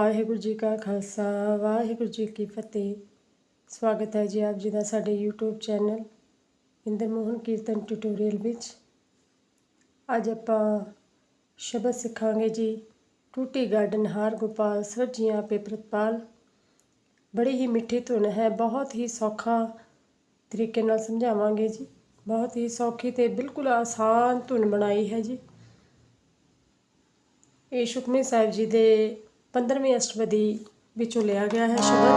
ਵਾਹਿਗੁਰੂ ਜੀ ਕਾ ਖਾਲਸਾ, ਵਾਹਿਗੁਰੂ ਜੀ ਕੀ ਫਤਿਹ। ਸਵਾਗਤ ਹੈ ਜੀ ਆਪ ਜੀ ਦਾ ਸਾਡੇ YouTube channel Inder Mohan Kirtan tutorial ਵਿੱਚ। ਅੱਜ ਆਪਾਂ ਸ਼ਬਦ ਸਿੱਖਾਂਗੇ ਜੀ, ਟੂਟੀ ਗਾਰਡਨ, ਹਾਰ ਗੋਪਾਲ ਸਰਜੀਆਂ ਪੇ ਪ੍ਰਤਪਾਲ ਬੜੀ ਹੀ ਮਿੱਠੀ ਧੁਨ ਹੈ, ਬਹੁਤ ਹੀ ਸੌਖਾ ਤਰੀਕੇ ਨਾਲ ਸਮਝਾਵਾਂਗੇ ਜੀ। ਬਹੁਤ ਹੀ ਸੌਖੀ ਤੇ ਬਿਲਕੁਲ ਆਸਾਨ ਧੁਨ ਬਣਾਈ ਹੈ ਜੀ। ਇਹ ਸੁਖਮਨੀ ਸਾਹਿਬ ਜੀ ਦੇ 15ਵੀਂ ਅਸ਼ਟਪਦੀ ਵਿੱਚੋਂ ਲਿਆ ਗਿਆ ਹੈ ਸ਼ਬਦ।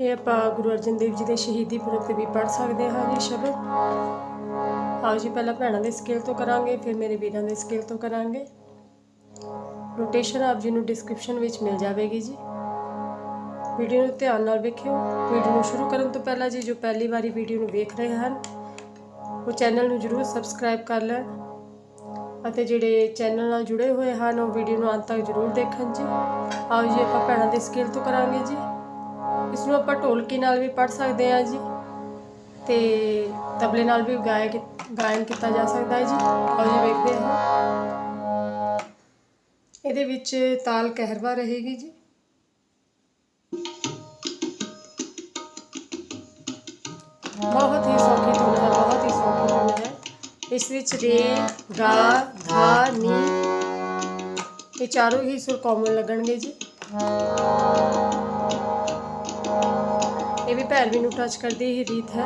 ਇਹ ਆਪਾਂ ਗੁਰੂ ਅਰਜਨ ਦੇਵ ਜੀ ਦੇ ਸ਼ਹੀਦੀ ਪੁਰਬ ਤੇ ਵੀ ਪੜ ਸਕਦੇ ਹਾਂ ਜੀ ਸ਼ਬਦ। ਆਓ ਜੀ, ਪਹਿਲਾਂ ਭੈਣਾਂ ਦੇ ਸਕੇਲ ਤੋਂ ਕਰਾਂਗੇ, ਫਿਰ ਮੇਰੇ ਵੀਰਾਂ ਦੇ ਸਕੇਲ ਤੋਂ ਕਰਾਂਗੇ। ਨੋਟੇਸ਼ਨ ਆਪ ਜੀ ਨੂੰ ਡਿਸਕ੍ਰਿਪਸ਼ਨ ਵਿੱਚ ਮਿਲ ਜਾਵੇਗੀ ਜੀ। ਵੀਡੀਓ ਨੂੰ ਧਿਆਨ ਨਾਲ ਵੇਖਿਓ। ਵੀਡੀਓ ਨੂੰ ਸ਼ੁਰੂ ਕਰਨ ਤੋਂ ਪਹਿਲਾਂ ਜੀ, ਜੋ ਪਹਿਲੀ ਵਾਰੀ ਵੀਡੀਓ ਨੂੰ ਵੇਖ ਰਹੇ ਹਨ, ਉਹ ਚੈਨਲ ਨੂੰ ਜਰੂਰ ਸਬਸਕ੍ਰਾਈਬ ਕਰ ਲੈਣ ਅਤੇ ਜਿਹੜੇ ਚੈਨਲ ਨਾਲ ਜੁੜੇ ਹੋਏ ਹਨ, ਉਹ ਵੀਡੀਓ ਨੂੰ ਅੰਤ ਤੱਕ ਜਰੂਰ ਦੇਖਣ ਜੀ। ਆਓ ਜੀ, ਆਪਾਂ ਭੈਣਾਂ ਦੇ ਸਕੇਲ ਤੋਂ ਕਰਾਂਗੇ ਜੀ। ਇਸ ਨੂੰ ਆਪਾਂ ਢੋਲਕੀ ਨਾਲ ਵੀ ਪੜ ਸਕਦੇ ਹਾਂ ਜੀ ਤੇ ਤਬਲੇ ਨਾਲ ਵੀ ਗਾਇ ਗਾਇਨ ਕੀਤਾ ਜਾ ਸਕਦਾ ਹੈ ਜੀ। ਆਓ ਜੀ, ਵੇਖਦੇ ਹਾਂ। ਇਹਦੇ ਵਿੱਚ ਤਾਲ ਕਹਿਰਵਾ ਰਹੇਗੀ ਜੀ। ਬਹੁਤ ਹੀ ਸੌਖੀ ਧੁਨ ਇਸ ਵਿੱਚ ਰੇ, ਗਾ ਧਾ ਨੀ। ਇਹ ਚਾਰੋਂ ਹੀ ਸੁਰ ਕਾਮਨ ਲੱਗਣਗੇ ਜੀ। ਇਹ ਵੀ ਭੈਰਵੀ ਨੂੰ ਟੱਚ ਕਰਦੀ ਹੀ ਰੀਤ ਹੈ।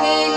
again.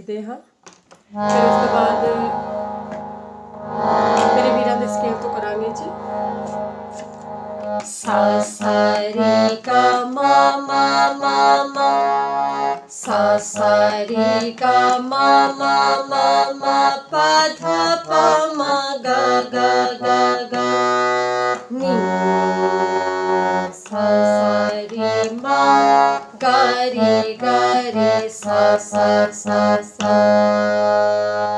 ਸਰਗਮ ਵੇਖਦੇ ਹਾਂ ਫਿਰ ਉਸ ਤੋਂ ਬਾਅਦ ਮੇਰੇ ਵੀਰਾਂ ਦੇ ਸਕੇਲ ਤੋਂ ਕਰਾਂਗੇ ਜੀ sa sa ri ga ma ma ma ma sa sa ri ga ma ma ma ma pa tha pa ma ga ga ga ga ni sa sa ri ma ga ri ga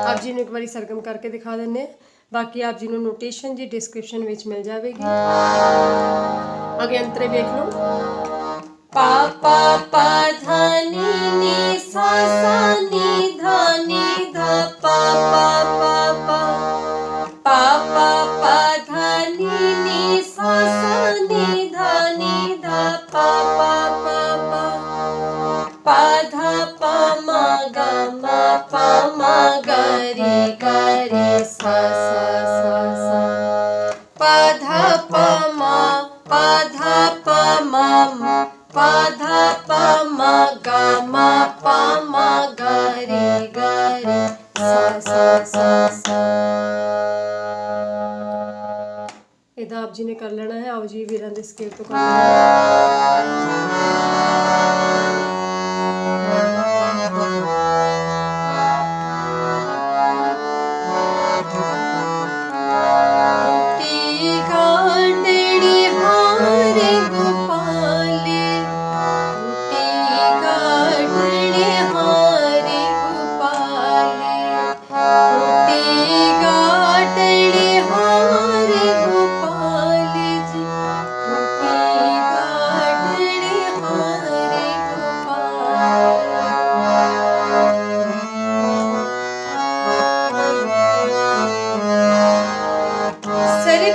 ਆਪ ਜੀ ਨੂੰ ਇੱਕ ਵਾਰੀ ਸਰਗਮ ਕਰਕੇ ਦਿਖਾ ਦਿੰਨੇ ਬਾਕੀ ਆਪ ਜੀ ਨੂੰ ਨੋਟੇਸ਼ਨ ਜੀ ਡਿਸਕ੍ਰਿਪਸ਼ਨ ਵਿੱਚ ਮਿਲ ਜਾਵੇਗੀ। ਅੱਗੇ ਅੰਤਰੇ ਵੇਖ ਲਓ। pa pa pa dha ni ni sa sa ni ਜੀ ਵੀਰਾਂ ਦੇ ਸਕੇਲ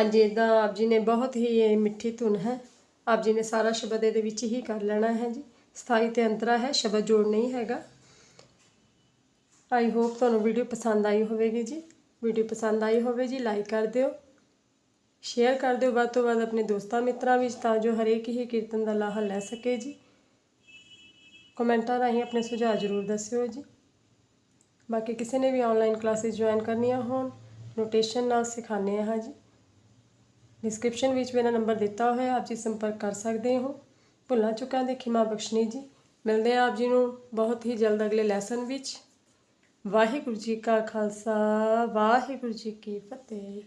ਹਾਂਜੀ ਇਦਾਂ ਆਪ ਜੀ ਨੇ ਬਹੁਤ ਹੀ ਇਹ ਮਿੱਠੀ ਧੁਨ ਹੈ। ਆਪ ਜੀ ਨੇ ਸਾਰਾ ਸ਼ਬਦ ਇਹਦੇ ਵਿੱਚ ਹੀ ਕਰ ਲੈਣਾ ਹੈ ਜੀ। ਸਥਾਈ ਤੇ ਅੰਤਰਾ ਹੈ, ਸ਼ਬਦ ਜੋੜ ਨਹੀਂ ਹੈਗਾ। ਆਈ ਹੋਪ ਤੁਹਾਨੂੰ ਵੀਡੀਓ ਪਸੰਦ ਆਈ ਹੋਵੇਗੀ ਜੀ। ਵੀਡੀਓ ਪਸੰਦ ਆਈ ਹੋਵੇ ਜੀ ਲਾਈਕ ਕਰ ਦਿਓ। ਸ਼ੇਅਰ ਕਰ ਦਿਓ। ਵੱਧ ਤੋਂ ਵੱਧ ਆਪਣੇ ਦੋਸਤਾਂ ਮਿੱਤਰਾਂ ਵਿੱਚ ਤਾਂ ਜੋ ਹਰੇਕ ਹੀ ਕੀਰਤਨ ਦਾ ਲਾਹਾ ਲੈ ਸਕੇ ਜੀ। ਕਮੈਂਟਾਂ ਰਾਹੀਂ ਆਪਣੇ ਸੁਝਾਅ ਜ਼ਰੂਰ ਦੱਸਿਓ ਜੀ। ਬਾਕੀ ਕਿਸੇ ਨੇ ਵੀ ਆਨਲਾਈਨ ਕਲਾਸਿਸ ਜੁਆਇਨ ਕਰਨੀਆਂ ਹੋਣ ਨੋਟੇਸ਼ਨ ਨਾਲ ਸਿਖਾਉਂਦੇ ਹਾਂ ਜੀ। ਡਿਸਕ੍ਰਿਪਸ਼ਨ ਵਿੱਚ ਮੇਰਾ ਨੰਬਰ ਦਿੱਤਾ ਹੋਇਆ ਆਪ ਜੀ ਸੰਪਰਕ ਕਰ ਸਕਦੇ ਹੋ। ਭੁੱਲਾਂ ਚੁੱਕਾਂ ਦੇ ਖਿਮਾ ਬਖਸ਼ਣੀ ਜੀ। ਮਿਲਦੇ ਹਾਂ ਆਪ ਜੀ ਨੂੰ ਬਹੁਤ ਹੀ ਜਲਦ ਅਗਲੇ ਲੈਸਨ ਵਿੱਚ। ਵਾਹਿਗੁਰੂ ਜੀ ਕਾ ਖਾਲਸਾ, ਵਾਹਿਗੁਰੂ ਜੀ ਕੀ ਫਤਿਹ।